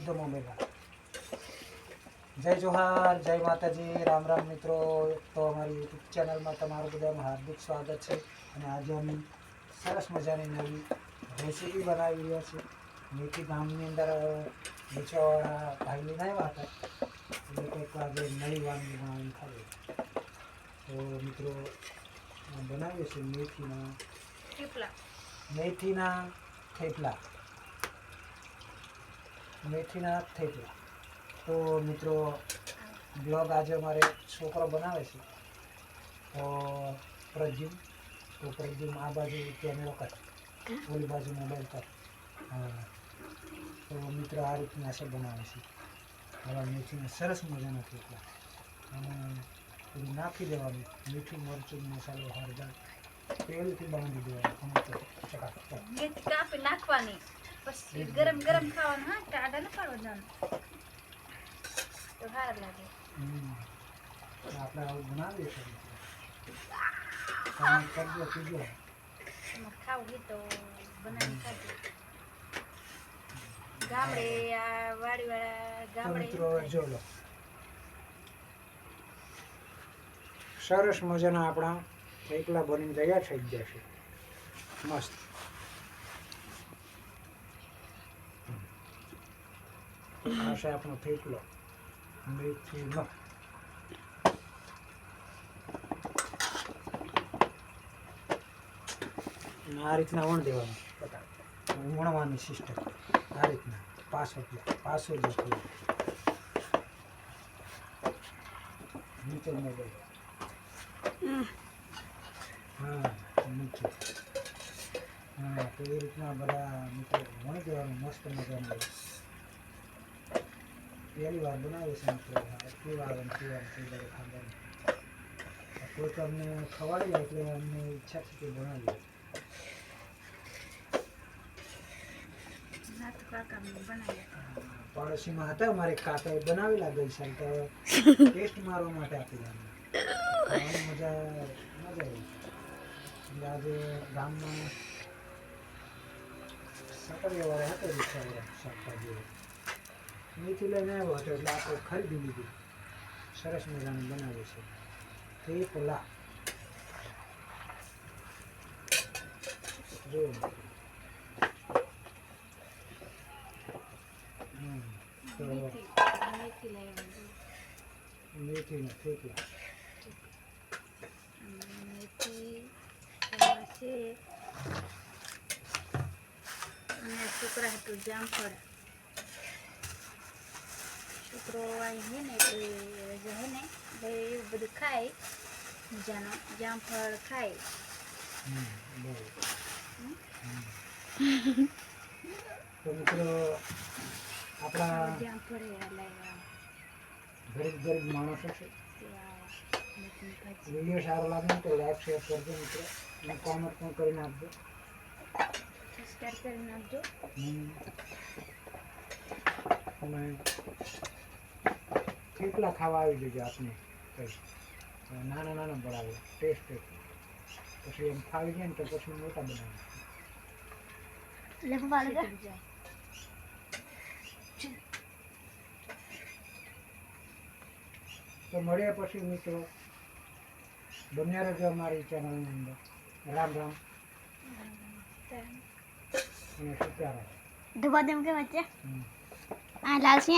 ઉદ્ધમ મેળા જય જોહાર જય માતાજી રામ રામ મિત્રો. તો અમારી યુટ્યુબ ચેનલમાં તમારું બધાનું હાર્દિક સ્વાગત છે. અને આજે અમે સરસ મજાની નવી રેસીપી બનાવી રહ્યા છીએ. મેથી ગામની અંદર નીચેવાળા ભાઈ લઈને આવ્યા હતા. એટલે કંઈક આજે નવી વાનગી બનાવી ખાવી તો મિત્રો બનાવીએ છીએ મેથીના થેપલા. મેથીના મેથીના થેપલા તો મિત્રો બ્લોગ આજે અમારે છોકરો બનાવે છે. તો પ્રદ્યુમ તો પ્રદ્યુમ આ બાજુ કેમેરો કર ઓલી બાજુ મોબાઈલ કર તો મિત્રો આ રીતના છે બનાવે છે. હવે મેથીને સરસ મજાના થેપલા. અને બધું નાખી દેવાનું. મીઠું મરચું, મસાલો, હળદર, તેલથી બાંધી દેવાનું. કાપી નાખવાની. પછી ગરમ ગરમ ખાવાનું હા ટાઢા ન પાડવા જવાનું તો સારા લાગે. આપણે આવું બનાવીએ કરજો પીજો ખાવું તો બનાવી ખાજો ગામડે આ વાડીવાળા ગામડે જો લો સરસ મજાના આપણા થેપલા બની તૈયાર થઈ ગયા છે મસ્ત આ છે આપણો થેપલો મેથીનો આ રીતના વણ દેવાનું બટા વણવાની સિસ્ટમ આ રીતના પાછો પાછો જ થયું નીચે મોબાઈલ હા નીચે હા તો એ રીતના બધા મિત્રો વણી દેવાનું મસ્ત મજાનું પહેલી વાર બનાવે છે મિત્રો. કેવા આવે ને ને કેવા ખબર નહીં. કોઈ તો અમને ખવાડી એટલે અમને ઈચ્છા છે કે બનાવીએ. પાડોશીમાં હતા અમારે કાકા બનાવેલા ગઈ સાલ તો ટેસ્ટ મારવા માટે આપી ખાવાની મજા મજા આવી. આજે ગામમાં સકરિયાવાળા હતા રિક્ષાવાળા શાકભાજી મેથી લઈને આવ્યો હતો એટલે આપણે ખરીદી લીધી. સરસ મજાનું બનાવે છે. થેપલા. જો. હમ, તો મેથી મેથી થેપલા મેથી છોકરા હતું, જામફળ. છોકરો હે ને એટલે જે હે ને એટલે એવું બધું ખાય મજાનો જામફળ ખાય. આપણા જામફળ ગરીબ ગરીબ માણસો છે. વીડિયો સારો લાગે તો લાઈક શેર કરજો મિત્રો. અને કોમેન્ટ પણ કરી નાખજો. સબસ્ક્રાઈબ કરી નાખજો. અને થેપલા ખાવા આવી જજો આપણે કઈ. નાના નાના બનાવે ટેસ્ટ પછી એમ ખાવી જાય ને તો પછી મોટા બનાવે તો મળ્યા પછી મિત્રો. બન્યા રહેજો અમારી ચેનલની અંદર. રામ રામ. અને સીતારામ ધોબા દેમ કે વચ્ચે 啊，老师。